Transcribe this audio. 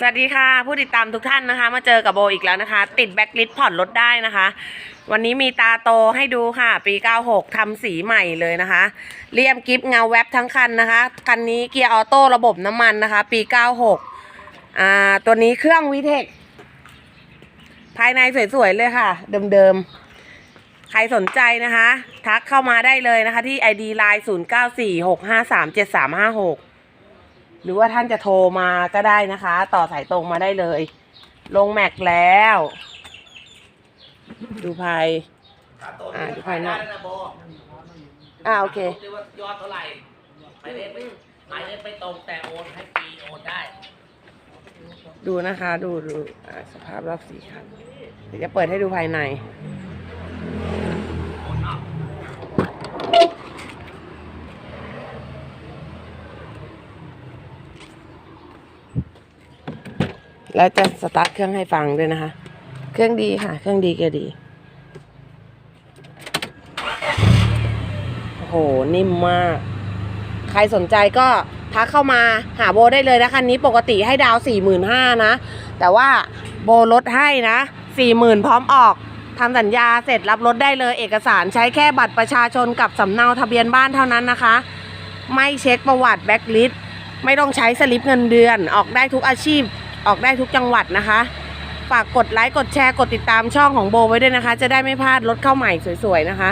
สวัสดีค่ะ ผู้ติดตามทุกท่านนะคะ มาเจอกับโบอีกแล้วนะคะ ติดแบ็คลิสผ่อนรถได้นะคะ วันนี้มีตาโตให้ดูค่ะ ปี 96ทำสีใหม่เลยนะคะ เรียมกิฟเงาแวบทั้งคันนะคะ คันนี้เกียร์ออโต้ระบบน้ำมันนะคะ ปี 96 อ่า ตัวนี้เครื่องวิเทค ภายในสวยๆเลยค่ะ เดิมๆ ใครสนใจนะคะ ทักเข้ามาได้เลยนะคะ ที่ ID Line 0946537356 หรือว่าท่านจะโทรมาก็ได้นะคะ ต่อสายตรงมาได้เลย ลงแม็กแล้ว ดูภาย อ่าดูภายนอกได้ะโบอ่าโอเคดูว่ายอดเท่าไหร่หมายเลขไม่หมายเลขไม่ตรงแต่โอนให้ฟรีโอนได้ ดูนะคะ ดูดูอ่าสภาพรอบสีครับเดี๋ยวจะเปิดให้ดูภายใน โอนนอก แล้วจะสตาร์ทเครื่องให้ฟังด้วยนะคะ เครื่องดีค่ะ เครื่องดีเกียดี โอ้โห นิ่มมาก ใครสนใจก็ทักเข้ามาหาโบได้เลยนะคันนี้ปกติให้ดาวสี่หมื่นห้านะ แต่ว่าโบลดให้นะสี่หมื่นพร้อมออกทำสัญญาเสร็จรับรถได้เลยเอกสารใช้แค่บัตรประชาชนกับสำเนาทะเบียนบ้านเท่านั้นนะคะ ไม่เช็คประวัติแบ็กลิสไม่ต้องใช้สลิปเงินเดือนออกได้ทุกอาชีพ ออกได้ทุกจังหวัดนะคะ ฝากกดไลค์กดแชร์กดติดตามช่องของโบไว้ด้วยนะคะ จะได้ไม่พลาดรถเข้าใหม่สวยๆนะคะ